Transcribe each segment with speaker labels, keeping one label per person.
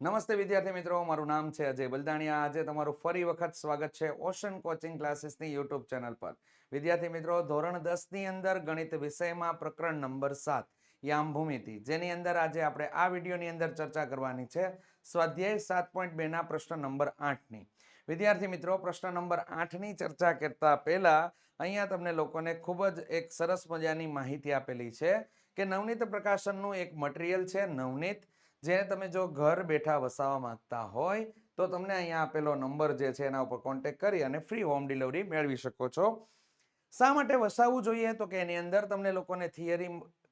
Speaker 1: નમસ્તે વિદ્યાર્થી મિત્રો, મારું નામ છે અજય બલદાણિયા. આજે તમારું ફરી વખત સ્વાગત છે ઓશન કોચિંગ ક્લાસીસની યુટ્યુબ ચેનલ પર. વિદ્યાર્થી મિત્રો, ધોરણ દસની અંદર ગણિત વિષયમાં પ્રકરણ નંબર સાત યામ ભૂમિતિ જેની અંદર આજે આપણે આ વિડીયોની અંદર ચર્ચા કરવાની છે. સ્વાધ્યાય સાત પોઈન્ટ બેના પ્રશ્ન નંબર આઠની. વિદ્યાર્થી મિત્રો, પ્રશ્ન નંબર આઠની ચર્ચા કરતા પહેલા અહીંયા તમને લોકોને ખૂબ જ એક સરસ મજાની માહિતી આપેલી છે કે નવનીત પ્રકાશનનું એક મટીરિયલ છે, નવનીત. જેને તમે જો ઘર બેઠા વસાવવા માંગતા હોય, તો તમને અહીંયા આપેલો નંબર જે છે એના ઉપર કોન્ટેક્ટ કરી અને ફ્રી હોમ ડિલિવરી મેળવી શકો છો. શા માટે વસાવવું જોઈએ? તો કે એની અંદર તમને લોકોને થિયરી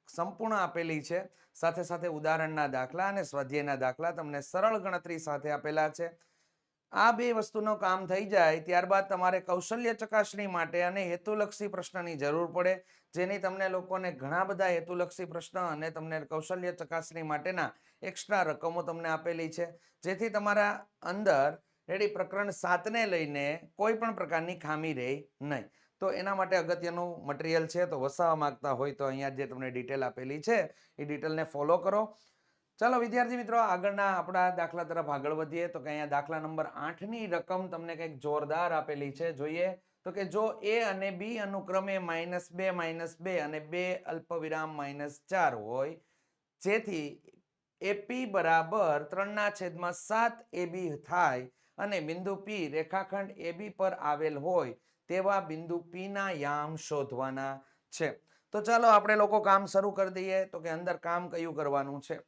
Speaker 1: સંપૂર્ણ આપેલી છે. સાથે સાથે ઉદાહરણના દાખલા અને સ્વાધ્યાયના દાખલા તમને સરળ ગણતરી સાથે આપેલા છે. આ બે વસ્તુનું કામ થઈ જાય ત્યારબાદ તમારે કૌશલ્ય ચકાસણી માટે અને હેતુલક્ષી પ્રશ્નની જરૂર પડે, જેની તમને લોકોને ઘણા બધા હેતુલક્ષી પ્રશ્ન અને તમને કૌશલ્ય ચકાસણી માટેના એક્સ્ટ્રા રકમો તમને આપેલી છે. જેથી તમારા અંદર રેડી પ્રકરણ સાતને લઈને કોઈ પણ પ્રકારની ખામી રહે નહીં. તો એના માટે અગત્યનું મટીરિયલ છે, તો વસાવવા માગતા હોય તો અહીંયા જે તમને ડિટેલ આપેલી છે, એ ડિટેલને ફોલો કરો. ચાલો વિદ્યાર્થી મિત્રો, આગળના આપણા દાખલા તરફ આગળ વધીએ. તો કે અહીંયા દાખલા નંબર આઠની રકમ તમને કંઈક જોરદાર આપેલી છે. જોઈએ. તો કે જો એ અને બી અનુક્રમે માઇનસ બે માઇનસ બે અને બે અલ્પવિરામ માઇનસ ચાર હોય, જેથી એપી બરાબર ત્રણના છેદમાં સાત એબી થાય અને બિંદુ પી રેખાખંડ એબી પર આવેલ હોય, તેવા બિંદુ પીના યામ શોધવાના છે. તો ચાલો આપણે લોકો કામ શરૂ કરી દઈએ. તો કે અંદર કામ કયું કરવાનું છે?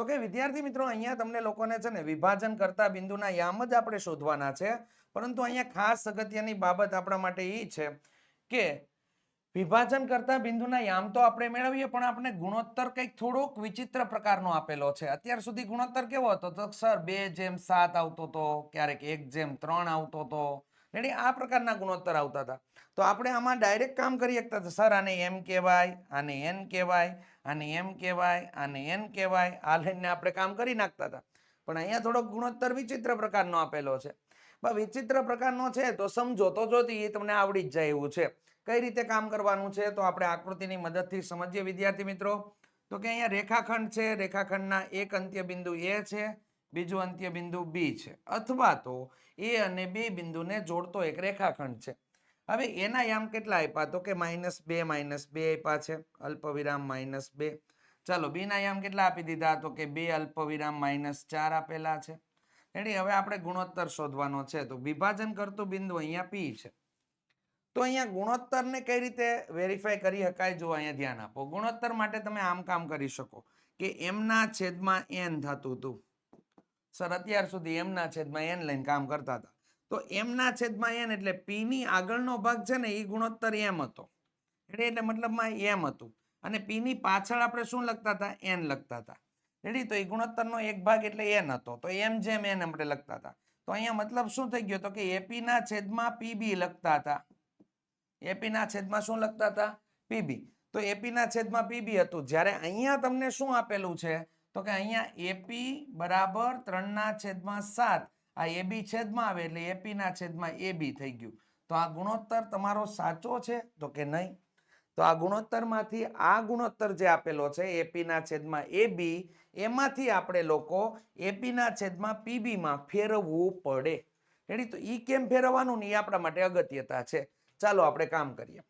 Speaker 1: તો કે વિદ્યાર્થી મિત્રો, અહીંયા તમને લોકોને છે ને વિભાજન કરતા બિંદુના યામ જ આપણે શોધવાના છે. પરંતુ અહીંયા ખાસ અગત્યની બાબત આપણા માટે એ છે કે વિભાજન કરતા બિંદુના યામ તો આપણે મેળવીએ, પણ આપણે ગુણોત્તર કંઈક થોડોક વિચિત્ર પ્રકારનો આપેલો છે. અત્યાર સુધી ગુણોત્તર કેવો હતો? તો સર બે જેમ સાત આવતો હતો ક્યારેક એક જેમ ત્રણ આવતો હતો રેડી આ પ્રકારના ગુણોત્તર આવતા હતા. તો આપણે આમાં ડાયરેક્ટ કામ કરી શકતા હતા. સર, આને એમ કહેવાય, આને એન કહેવાય, આને એમ કહેવાય, આને એન કહેવાય. આ લઈને આપણે કામ કરી નાખતા હતા. પણ અહીંયા થોડોક ગુણોત્તર વિચિત્ર પ્રકારનો આપેલો છે. વિચિત્ર પ્રકારનો છે તો સમજો. તો જોતી એ તમને આવડી જ જાય એવું છે. કઈ રીતે કામ કરવાનું છે? તો આપણે આકૃતિની મદદથી સમજીએ વિદ્યાર્થી મિત્રો. તો કે અહીંયા રેખાખંડ છે. રેખાખંડના એક અંત્ય બિંદુ એ છે. બીજું અંત્ય બિંદુ બી છે. અથવા તો એ અને બી બિંદુને જોડતો એક રેખાખંડ છે. હવે એના યામ કેટલા આપ્યા? તો કે માઇનસ બે માઇનસ બે આપ્યા છે. અલ્પવિરામ માઇનસ બે. ચાલો બીના યામ કેટલા આપી દીધા? તો કે બે અલ્પવિરામ માઇનસ ચાર આપેલા છે. એટલે હવે આપણે ગુણોત્તર શોધવાનો છે. તો વિભાજન કરતું બિંદુ અહીંયા પી છે. તો અહીંયા ગુણોત્તરને કઈ રીતે વેરીફાઈ કરી શકાય? જો અહીંયા ધ્યાન આપો. ગુણોત્તર માટે તમે આમ કામ કરી શકો. કે એમના છેદમાં એન થતું હતું. સર, અત્યાર સુધી એમના છેદમાં એન લઈને કામ કરતા હતા. તો એમના છેદમાં એન એટલે પીની આગળનો ભાગ છે ને એ ગુણોત્તર એમ હતો. એટલે એટલે મતલબમાં એમ હતું. અને પીની પાછળ આપણે શું લખતા હતા? એન લખતા હતા. રેડી? તો એ ગુણોત્તરનો એક ભાગ એટલે એન હતો. તો એમ જેમ એન આપણે લખતા હતા. તો અહીંયા મતલબ શું થઈ ગયો તો કે એપીના છેદમાં પીબી લખતા હતા. એપી ના છેદમાં શું લખતા હતા? પીબી તો એપીના છેદમાં પીબી હતું. જ્યારે અહીંયા તમને શું આપેલું છે? તો કે અહીંયા એપી બરાબર ત્રણના છેદમાં સાત. આ એબી છેદમાં આવે એટલે એપીના છેદમાં એબી થઈ ગયું. તો આ ગુણોત્તર તમારો સાચો છે? તો કે નહીં? તો આ ગુણોત્તરમાંથી આ ગુણોત્તર જે આપેલો છે એપીના છેદમાં એબી એમાંથી આપણે લોકો એપીના છેદમાં પીબીમાં ફેરવવું પડે. રેડી? તો એ કેમ ફેરવવાનું ને એ આપણા માટે અગત્યતા છે. ચાલો આપણે કામ કરીએ.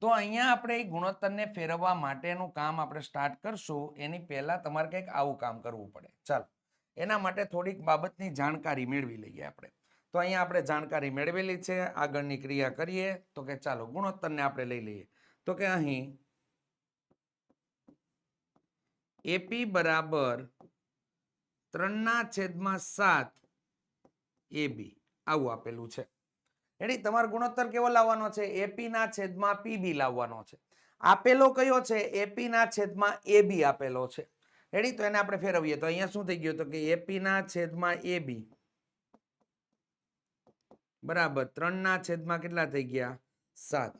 Speaker 1: તો અહીંયા આપણે એ ગુણોત્તરને ફેરવવા માટેનું કામ આપણે સ્ટાર્ટ કરશું. એની પહેલાં તમારે કંઈક આવું કામ કરવું પડે. ચાલો. એના માટે થોડીક બાબતની જાણકારી મેળવી લઈએ આપણે. તો અહીંયા આપણે જાણકારી મેળવેલી છે. આગળની ક્રિયા કરીએ. તો કે ચાલો, ગુણોત્તરને આપણે લઈ લઈએ. તો કે અહીં એપી બરાબર ત્રણના છેદમાં સાત એબી આવું આપેલું છે. રેડી તમારો ગુણોત્તર કેવો લાવવાનો છે? એપી ના છેદમાં પીબી લાવવાનો છે. આપેલો કયો છે? એપી ના છેદમાં એબી આપેલો છે. રેડી તો એને આપણે ફેરવીએ. તો અહીંયા શું થઈ ગયું? તો કે એપી ના છેદમાં એબી બરાબર. ત્રણ ના છેદમાં કેટલા થઈ ગયા? સાત.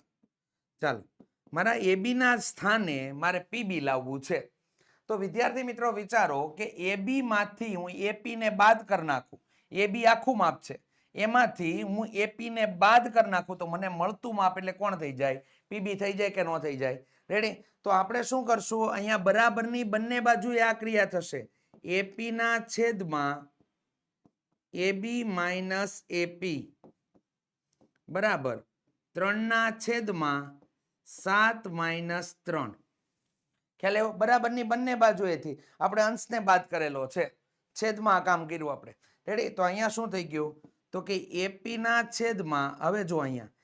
Speaker 1: ચાલો. મારા એબી ના સ્થાને મારે પીબી લાવવું છે. તો વિદ્યાર્થી મિત્રો વિચારો કે એબી માંથી હું એપી ને બાદ કરી નાખું. એબી આખું માપ છે. એમાંથી હું એપી ને બાદ કરી નાખું તો મને મળતું માપ એટલે કોણ થઈ જાય? પીબી થઈ જાય કે ન થઈ જાય? રેડી તો આપણે શું કરશું? અહીંયા બરાબરની બંને બાજુએ આ ક્રિયા થશે. એપી ના છેદમાં એબી માઇનસ એપી બરાબર. ત્રણના છેદમાં સાત માઇનસ ત્રણ. ખ્યાલ એવો બરાબરની બંને બાજુએથી આપણે અંશને બાદ કરેલો છે. છેદમાં આ કામ કર્યું આપણે. રેડી તો અહીંયા શું થઈ ગયું? તો કે એપીના છેદમાં, હવે જો અહીંયા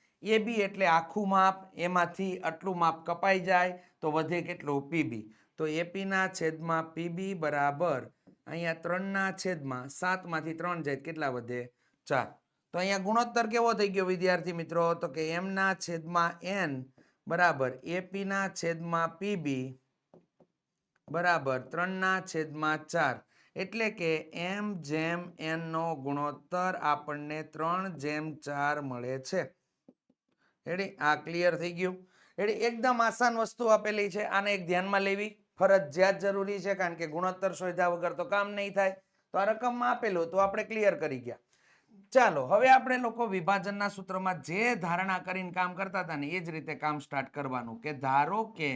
Speaker 1: બી એટલે આખું માપ, એમાંથી આટલું માપ કપાઈ જાય, તો વધે કેટલું? પીબી. તો એપીના છેદમાં પીબી બરાબર અહીંયા ત્રણના છેદમાં સાતમાંથી ત્રણ જાય કેટલા વધે? ચાર. તો અહીંયા ગુણોત્તર કેવો થઈ ગયો વિદ્યાર્થી મિત્રો? તો કે એમના છેદમાં એન બરાબર એપીના છેદમાં પીબી બરાબર ત્રણના છેદમાં ચાર. એટલે કે એમ જેમ એન નો ગુણોત્તર આપણને ત્રણ જેમ ચાર મળે છે. રેડી આ ક્લિયર થઈ ગયું? રેડી એકદમ આસાન વસ્તુ આપેલી છે. આને એક ધ્યાનમાં લેવી. ફરજિયાત જરૂરી છે, કારણ કે ગુણોત્તર શોધ્યા વગર તો કામ નહીં થાય. તો આ રકમમાં આપેલું તો આપણે ક્લિયર કરી ગયા. ચાલો, હવે આપણે લોકો વિભાજનના સૂત્રમાં જે ધારણા કરીને કામ કરતા હતા ને, એ જ રીતે કામ સ્ટાર્ટ કરવાનું કે ધારો કે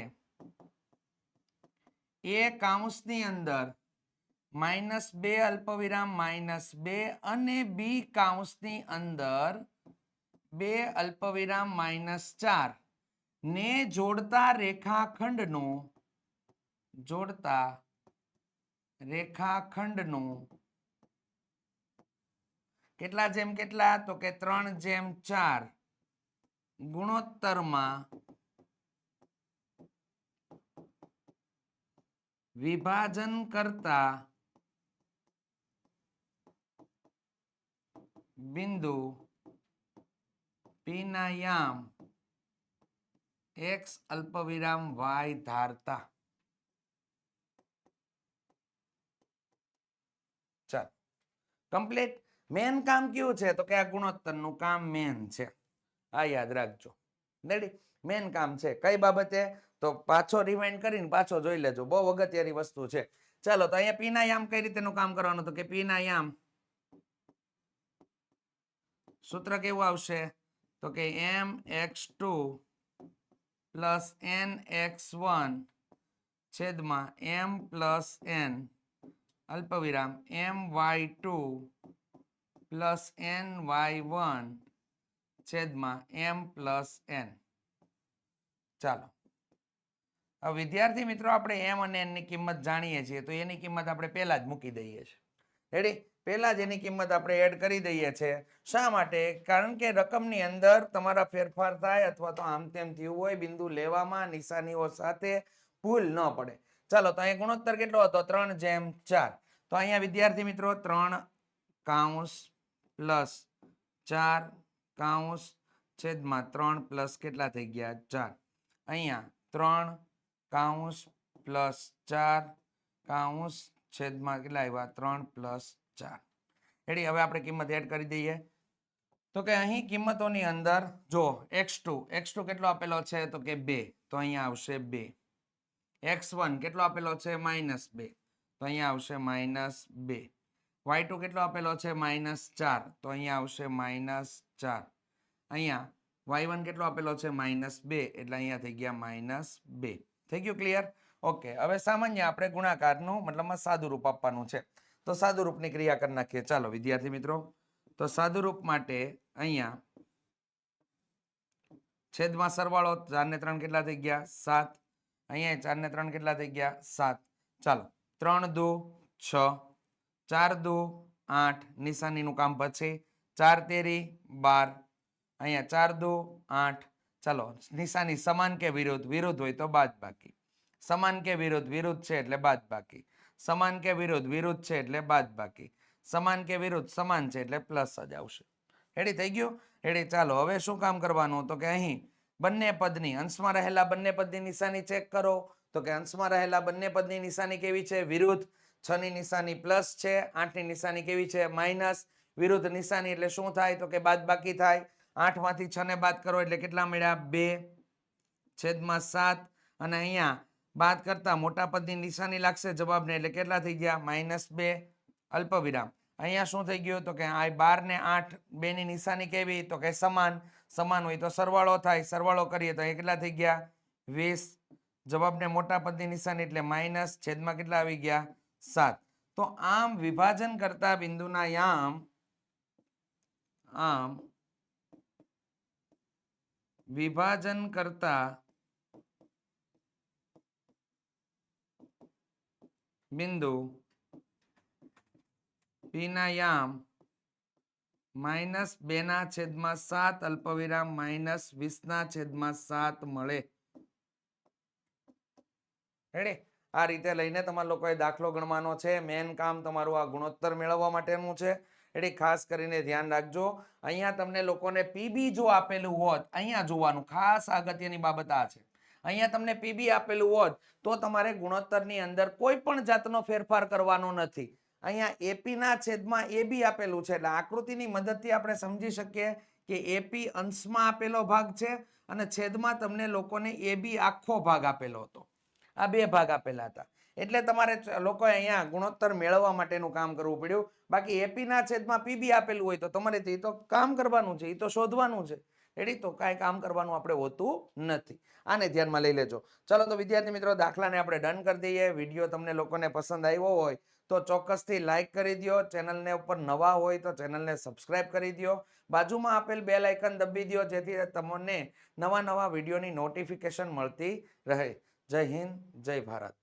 Speaker 1: એ કાઉન્સની અંદર માઇનસ બે અલ્પવિરામ માઇનસ બે અને બી કાઉન્સની અંદર બે અલ્પવિરામ માઇનસ ચાર ને જોડતા રેખાખંડનું જોડતા રેખાખંડનું કેટલા જેમ કેટલા? તો કે ત્રણ જેમ ચાર ગુણોત્તરમાં વિભાજન કરતા બિંદુ પીનાયામ એક્સ અલ્પવિરામ વાય ધારતા. ચાલ. કમ્પ્લીટ. મેન કામ કયું છે? તો કે આ ગુણોત્તરનું કામ મેન છે. આ યાદ રાખજો. રેડી મેન કામ છે. કઈ બાબતે? તો પાછો રિમાઇન્ડ કરીને પાછો જોઈ લેજો. બહુ અગત્યની વસ્તુ છે. ચાલો, તો અહીંયા પીના યામ કઈ રીતેનું કામ કરવાનું તો કે પીના યામ સૂત્ર કેવું આવશે? તો કે M X two plus N X one છેદમાં એમ પ્લસ એન અલ્પવિરામ M Y two plus N Y one છેદમાં એમ પ્લસ એન ચાલો. હવે વિદ્યાર્થી મિત્રો, આપણે એમ અને એનની કિંમત જાણીએ છીએ, તો એની કિંમત આપણે પહેલાં જ મૂકી દઈએ છીએ. રેડી પહેલા જ એની કિંમત આપણે એડ કરી દઈએ છીએ. શા માટે? કારણ કે રકમની અંદર તમારા ફેરફાર થાય અથવા તો આમ તેમ થયું હોય, બિંદુ લેવામાં નિશાનીઓ સાથે ભૂલ ન પડે. ચાલો, તો અહીંયા ગુણોત્તર કેટલો હતો? ત્રણ જેમ ચાર. તો અહીંયા વિદ્યાર્થી મિત્રો, ત્રણ કાઉન્સ પ્લસ ચાર કાઉન્સ છેદમાં ત્રણ પ્લસ કેટલા થઈ ગયા? ચાર. અહીંયા ત્રણ કાઉન્સ પ્લસ ચાર કાઉન્સ છેદમાં કેટલા આવ્યા? ત્રણ પ્લસ ચાર એડી હવે આપણે કિંમત એડ કરી દઈએ. તો કે અહીં કિંમતોની અંદર જો એક્સ ટુ એક્સ ટુ કેટલો આપેલો છે? તો કે બે. તો અહીંયા આવશે બે. એક્સ વન કેટલો આપેલો છે? માઇનસ બે. તો અહીંયા આવશે માઇનસ બે. વાય ટુ કેટલો આપેલો છે? માઇનસ ચાર. તો અહીંયા આવશે માઇનસ ચાર. અહીંયા વાય વન કેટલો આપેલો છે? માઇનસ બે. એટલે અહીંયા થઈ ગયા માઇનસ બે. થઈ ગયું ક્લિયર ઓકે હવે સામાન્ય આપણે ગુણાકારનું મતલબમાં સાદું રૂપ આપવાનું છે. તો સાદુરૂપની ક્રિયા કરી નાખીએ. ચાલો, વિદ્યાર્થી મિત્રો, તો સાદુરૂપ માટે અહીંયા છેદમાં સરવાળો ચાર ને ત્રણ કેટલા થઈ ગયા? સાત. અહીંયા ચાર ને ત્રણ કેટલા થઈ ગયા? સાત. ચાલો, ત્રણ દુ છ, ચાર દુ આઠ, નિશાનીનું કામ પછી ચાર તેરી બાર. અહીંયા ચાર દુ આઠ. ચાલો, નિશાની સમાન કે વિરુદ્ધ? વિરુદ્ધ હોય તો બાદ બાકી સમાન કે વિરુદ્ધ? વિરુદ્ધ છે એટલે બાદ બાકી સમાન કે વિરુદ્ધ? વિરુદ્ધ છે એટલે બાદ બાકી સમાન કે વિરુદ્ધ? સમાન છે એટલે પ્લસ જ આવશે. રેડી થઈ ગયું? રેડી ચાલો, હવે શું કામ કરવાનું? તો કે અહીં બંને પદની, અંશમાં રહેલા બંને પદની નિશાની ચેક કરો. તો કે અંશમાં રહેલા બંને પદની નિશાની કેવી છે? વિરુદ્ધ. છ ની નિશાની પ્લસ છે આઠની નિશાની કેવી છે? માઇનસ. વિરુદ્ધ નિશાની એટલે શું થાય? તો કે બાદ બાકી થાય. આઠમાંથી છ ને બાદ કરો એટલે કેટલા મળ્યા? બે. છેદમાં સાત. અને અહીંયા બાદ કરતા મોટા પદની નિશાની લાગશે જવાબને એટલે કેટલા થઈ ગયા? માઇનસ બે અલ્પ વિરામ અહીંયા શું થઈ ગયું? તો કે આ બાર ને આઠ બે ની નિશાની કેવી? તો કે સમાન. સમાન હોય તો સરવાળો થાય. સરવાળો કરીએ તો કેટલા થઈ ગયા? વીસ. જવાબને મોટા પદની નિશાની એટલે માઇનસ છેદમાં કેટલા આવી ગયા? સાત. તો આમ વિભાજન કરતા બિંદુના યામ, આમ વિભાજન કરતા બિંદુ પીનાયામ યામ માઇનસ બે ના છેદમાં સાત અલ્પવિરામ માઇનસ વીસ ના છેદમાં સાત મળે. આ રીતે લઈને તમારા લોકોએ દાખલો ગણવાનો છે. મેન કામ તમારું આ ગુણોત્તર મેળવવા માટેનું છે. એટલે ખાસ કરીને ધ્યાન રાખજો. અહીંયા તમને લોકોને પીબી જો આપેલું હોત, અહીંયા જોવાનું. ખાસ અગત્યની બાબત આ છે. અહીંયા તમને પીબી આપેલું હોત તો તમારે ગુણોત્તરની અંદર કોઈ પણ જાતનો ફેરફાર કરવાનો નથી. અહીંયા એપીના છેદમાં એ બી આપેલું છે. એટલે આકૃતિની મદદથી આપણે સમજી શકીએ કે એપી અંશમાં આપેલો ભાગ છે અને છેદમાં તમને લોકોને એ બી આખો ભાગ આપેલો હતો. આ બે ભાગ આપેલા હતા. એટલે તમારે લોકોએ અહીંયા ગુણોત્તર મેળવવા માટેનું કામ કરવું પડ્યું. બાકી એપીના છેદમાં પીબી આપેલું હોય તો તમારે તે તો કામ કરવાનું છે, એ તો શોધવાનું છે. રેડી? તો કાંઈ કામ કરવાનું આપણે હોતું નથી. આને ધ્યાનમાં લઈ લેજો. ચલો તો વિદ્યાર્થી મિત્રો, દાખલાને આપણે ડન કરી દઈએ. વીડિયો તમને લોકોને પસંદ આવ્યો હોય તો ચોક્કસથી લાઇક કરી દો ચેનલને ઉપર નવા હોય તો ચેનલને સબસ્ક્રાઇબ કરી દો બાજુમાં આપેલ બે લાઇકન દબી દો જેથી તમને નવા નવા વિડીયોની નોટિફિકેશન મળતી રહે. જય હિન્દ, જય ભારત.